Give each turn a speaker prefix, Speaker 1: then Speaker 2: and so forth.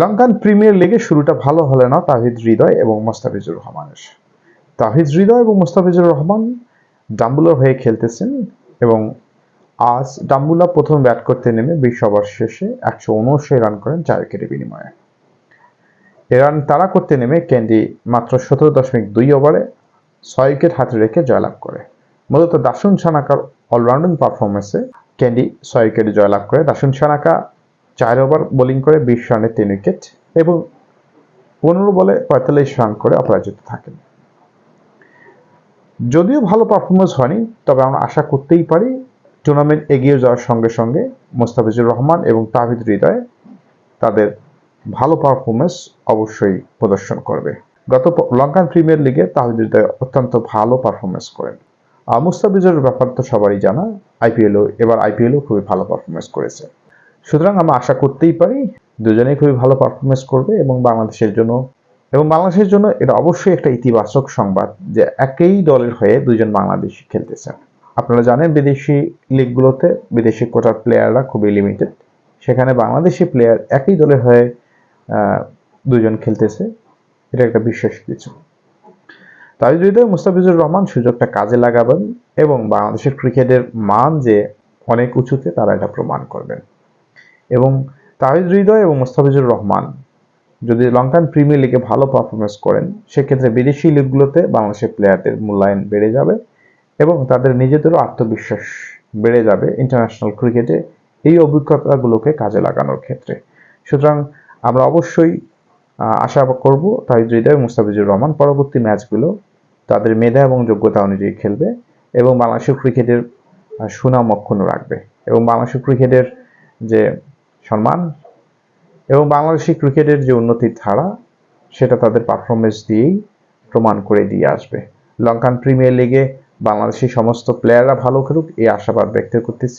Speaker 1: Lankan premier লিগে শুরুটা ভালো হলে না তাহিদ হৃদয় এবং মোস্তাফিজুর রহমানের। তাহিদ হৃদয় এবং মোস্তাফিজুর রহমান ডাম্বুলার হয়ে খেলতেছেন এবং আজ ডাম্বুলা প্রথম ব্যাট করতে নেমে বিশ ওভার শেষে একশো উনআশি রান করেন চার উইকেটের বিনিময়ে। এ রান তারা করতে নেমে ক্যান্ডি মাত্র সতেরো দশমিক দুই ওভারে ছয় উইকেট হাতে রেখে জয়লাভ করে। মূলত দাসুন সানাকার অলরাউন্ডিং পারফরমেন্সে ক্যান্ডি ছয় উইকেটে জয়লাভ করে। দাসুন সানাকা চার ওভার বোলিং করে বিশ রানে তিন উইকেট এবং পনেরো বলে পঁয়তাল্লিশ রান করে অপরাজিত থাকেন। যদিও ভালো পারফরমেন্স হয়নি, তবে আমরা আশা করতেই পারি টুর্নামেন্ট এগিয়ে যাওয়ার সঙ্গে সঙ্গে মোস্তাফিজুর রহমান এবং তাহিদ হৃদয় তাদের ভালো পারফরমেন্স অবশ্যই প্রদর্শন করবে। গত লঙ্কান প্রিমিয়ার লিগে তাহিদ হৃদয় অত্যন্ত ভালো পারফরমেন্স করেন। আর মুস্তাফিজুর ব্যাপার তো সবারই জানা আইপিএলও এবার আইপিএলও খুবই ভালো পারফরমেন্স করেছে। সুতরাং আমরা আশা করতেই পারি দুজনেই খুবই ভালো পারফরমেন্স করবে এবং বাংলাদেশের জন্য এবং বাংলাদেশের জন্য এটা অবশ্যই একটা ইতিবাচক সংবাদ যে একই দলের হয়ে দুজন বাংলাদেশি খেলতেছেন আপনারা জানেন বিদেশি লিগগুলোতে বিদেশি কোটার প্লেয়াররা খুবই লিমিটেড সেখানে বাংলাদেশি প্লেয়ার একই দলের হয়ে দুজন খেলতেছে। এটা একটা বিশেষ কিছু। তাই যদি মুস্তাফিজুর রহমান সুযোগটা কাজে লাগাবেন এবং বাংলাদেশের ক্রিকেটের মান যে অনেক উঁচুতে তারা এটা প্রমাণ করবেন। এবং তাহিদ হৃদয় এবং মুস্তাফিজুর রহমান। যদি লঙ্কান প্রিমিয়ার লিগে ভালো পারফরমেন্স করেন, সেক্ষেত্রে বিদেশি লিগগুলোতে বাংলাদেশের প্লেয়ারদের মূল্যায়ন বেড়ে যাবে এবং তাদের নিজেদেরও আত্মবিশ্বাস বেড়ে যাবে ইন্টারন্যাশনাল ক্রিকেটে এই অভিজ্ঞতাগুলোকে কাজে লাগানোর ক্ষেত্রে। সুতরাং আমরা অবশ্যই আশা করব তাহিদ হৃদয়, মুস্তাফিজুর রহমান পরবর্তী ম্যাচগুলো তাদের মেধা এবং যোগ্যতা অনুযায়ী খেলবে এবং বাংলাদেশের ক্রিকেটের সুনাম অক্ষুণ্ণ রাখবে এবং বাংলাদেশের ক্রিকেটের যে সম্মান এবং বাংলাদেশি ক্রিকেটের যে উন্নতির ধারা, সেটা তাদের পারফরমেন্স দিয়েই প্রমাণ করে দিয়ে আসবে। লঙ্কান প্রিমিয়ার লিগে বাংলাদেশি সমস্ত প্লেয়াররা ভালো খেলুক, এই আশাবাদ ব্যক্ত করতেছি।